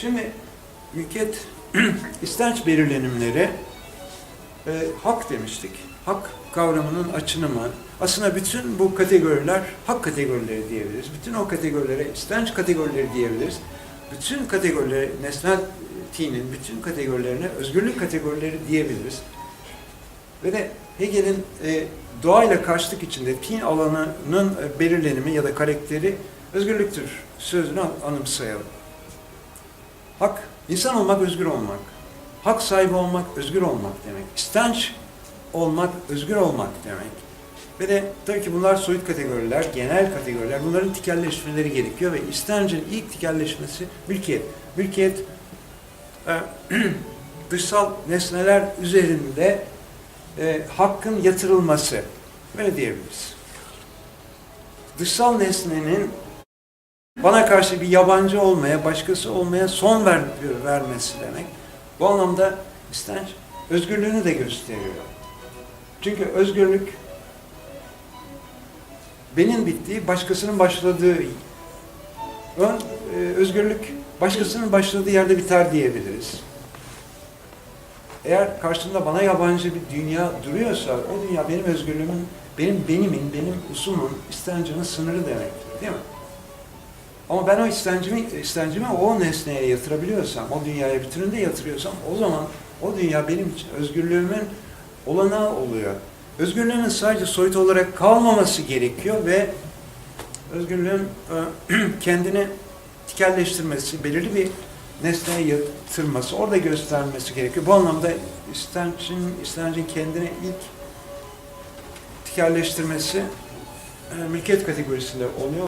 Şimdi mülkiyet istenç belirlenimleri e, hak demiştik. Hak kavramının açınımı. Aslında bütün bu kategoriler hak kategorileri diyebiliriz. Bütün o kategorilere istenç kategorileri diyebiliriz. Bütün kategorileri nesnel tinin bütün kategorilerine özgürlük kategorileri diyebiliriz. Ve de Hegel'in e, doğayla karşılık içinde tin alanının e, belirlenimi ya da karakteri özgürlüktür sözünü an- anımsayalım. Hak, insan olmak, özgür olmak. Hak sahibi olmak, özgür olmak demek. İstenç olmak, özgür olmak demek. Ve de tabii ki bunlar soyut kategoriler, genel kategoriler. Bunların tikelleşmeleri gerekiyor ve istencin ilk tikelleşmesi mülkiyet. Mülkiyet e, dışsal nesneler üzerinde e, hakkın yatırılması. Böyle diyebiliriz. Dışsal nesnenin bana karşı bir yabancı olmaya, başkası olmaya son ver, vermesi demek. Bu anlamda istenç özgürlüğünü de gösteriyor. Çünkü özgürlük benim bittiği, başkasının başladığı ön, e, özgürlük başkasının başladığı yerde biter diyebiliriz. Eğer karşımda bana yabancı bir dünya duruyorsa o dünya benim özgürlüğümün, benim benimin, benim usumun, istencimin sınırı demektir. Değil mi? Ama ben o istencimi, istencimi o nesneye yatırabiliyorsam, o dünyaya bütününde yatırıyorsam o zaman o dünya benim için özgürlüğümün olanağı oluyor. Özgürlüğümün sadece soyut olarak kalmaması gerekiyor ve özgürlüğün e, kendini tikelleştirmesi, belirli bir nesneye yatırması, orada göstermesi gerekiyor. Bu anlamda istencin, istencin kendini ilk tikelleştirmesi e, mülkiyet kategorisinde oluyor.